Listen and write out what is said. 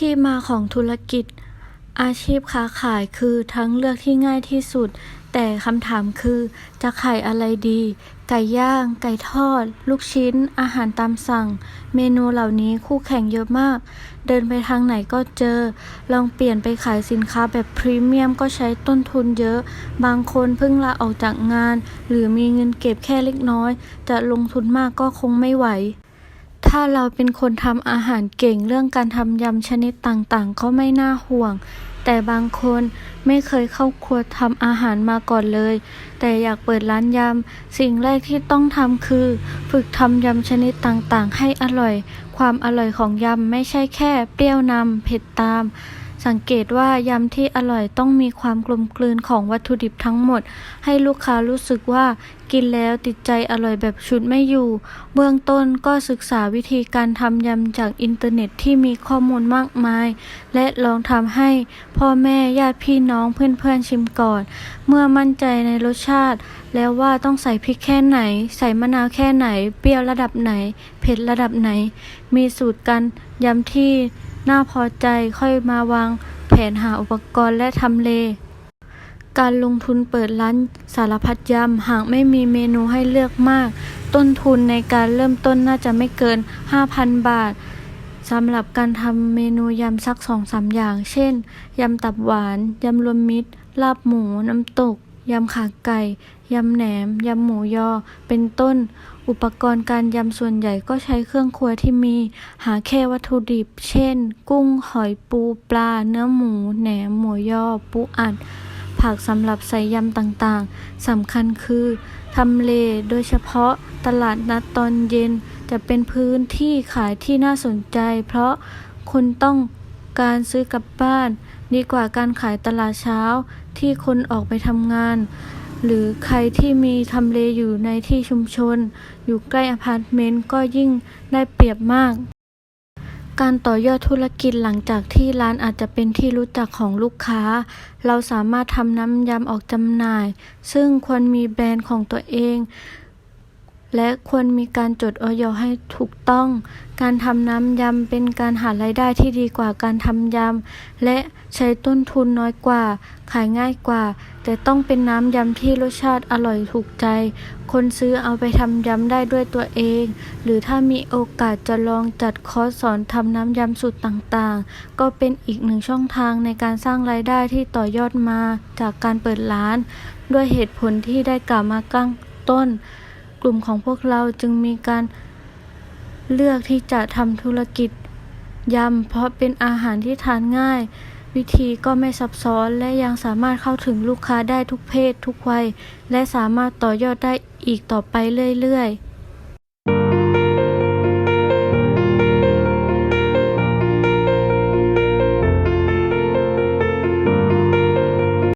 ที่มาของธุรกิจ อาชีพค้าขายคือทั้งเลือกที่ง่ายที่สุด แต่คำถามคือจะขายอะไรดี ไก่ย่าง ไก่ทอด ลูกชิ้น อาหารตามสั่ง เมนูเหล่านี้คู่แข่งเยอะมาก เดินไปทางไหนก็เจอ ลองเปลี่ยนไปขายสินค้าแบบพรีเมียมก็ใช้ต้นทุนเยอะ บางคนเพิ่งลาออกจากงาน หรือมีเงินเก็บแค่เล็กน้อย จะลงทุนมากก็คงไม่ไหว ถ้าเราเป็นคนทำอาหารเก่งเรื่องการทำยำชนิดต่างๆ ก็ไม่น่าห่วง แต่บางคนไม่เคยเข้าครัวทำอาหารมาก่อนเลย แต่อยากเปิดร้านยำ สิ่งแรกที่ต้องทำคือ ฝึกทำยำชนิดต่างๆ ให้อร่อย ความอร่อยของยำไม่ใช่แค่ เปรี้ยวนำเผ็ดตาม สังเกตว่ายำที่อร่อยต้องมีความกลมกลืนของวัตถุดิบทั้งหมด ให้ลูกค้ารู้สึกว่ากินแล้วติดใจอร่อยแบบชุดไม่อยู่ เบื้องต้นก็ศึกษาวิธีการทำยำจากอินเทอร์เน็ตที่มีข้อมูลมากมาย และลองทำให้พ่อแม่ญาติพี่น้องเพื่อนๆชิมก่อน เมื่อมั่นใจในรสชาติ แล้วว่าต้องใส่พริกแค่ไหน ใส่มะนาวแค่ไหน เปรี้ยวระดับไหน เผ็ดระดับไหน มีสูตรการยำที่ น่าพอใจค่อยมาวางแผนหาอุปกรณ์และทำเล การลงทุนเปิดร้านสารพัดยำหากไม่มีเมนูให้เลือกมาก ต้นทุนในการเริ่มต้นน่าจะไม่เกิน 5,000 บาทสำหรับการทำเมนูยำสักสองสามอย่าง เช่น ยำตับหวาน ยำรวมมิตร ลาบหมู น้ำตก ยำขาไก่ ยำแหนม ยำหมูยอ เป็นต้น อุปกรณ์การยำส่วนใหญ่ก็ใช้เครื่องครัวที่มี หาแค่วัตถุดิบ เช่น กุ้ง หอย ปู ปลา เนื้อหมู แหนม หมูยอ ปูอัด ผักสำหรับใส่ยำต่างๆ สำคัญคือทำเลโดยเฉพาะตลาดนัดตอนเย็น จะเป็นพื้นที่ขายที่น่าสนใจ เพราะคนต้อง การซื้อกลับบ้าน ดีกว่าการขายตลาดเช้าที่คนออกไปทำงาน หรือใครที่มีทำเลอยู่ในที่ชุมชน อยู่ใกล้อพาร์ตเมนต์ก็ยิ่งได้เปรียบมาก การต่อยอดธุรกิจหลังจากที่ร้านอาจจะเป็นที่รู้จักของลูกค้า เราสามารถทำน้ำยำออกจำหน่าย ซึ่งควรมีแบรนด์ของตัวเอง และควรมีการจดออยให้ถูกต้อง การทำน้ำยำเป็นการหารายได้ที่ดีกว่าการทำยำ และใช้ต้นทุนน้อยกว่า ขายง่ายกว่า แต่ต้องเป็นน้ำยำที่รสชาติอร่อยถูกใจ คนซื้อเอาไปทำยำได้ด้วยตัวเอง หรือถ้ามีโอกาสจะลองจัดคอร์สสอนทำน้ำยำสูตรต่างๆ ก็เป็นอีกหนึ่งช่องทางในการสร้างรายได้ที่ต่อยอดมาจากการเปิดร้าน ด้วยเหตุผลที่ได้กล่าวมาข้างต้น กลุ่มของพวกเราจึงมีการเลือกที่จะทำธุรกิจยำเพราะเป็นอาหารที่ทานง่าย วิธีก็ไม่ซับซ้อนและยังสามารถเข้าถึงลูกค้าได้ทุกเพศทุกวัย และสามารถต่อยอดได้อีกต่อไปเรื่อยๆ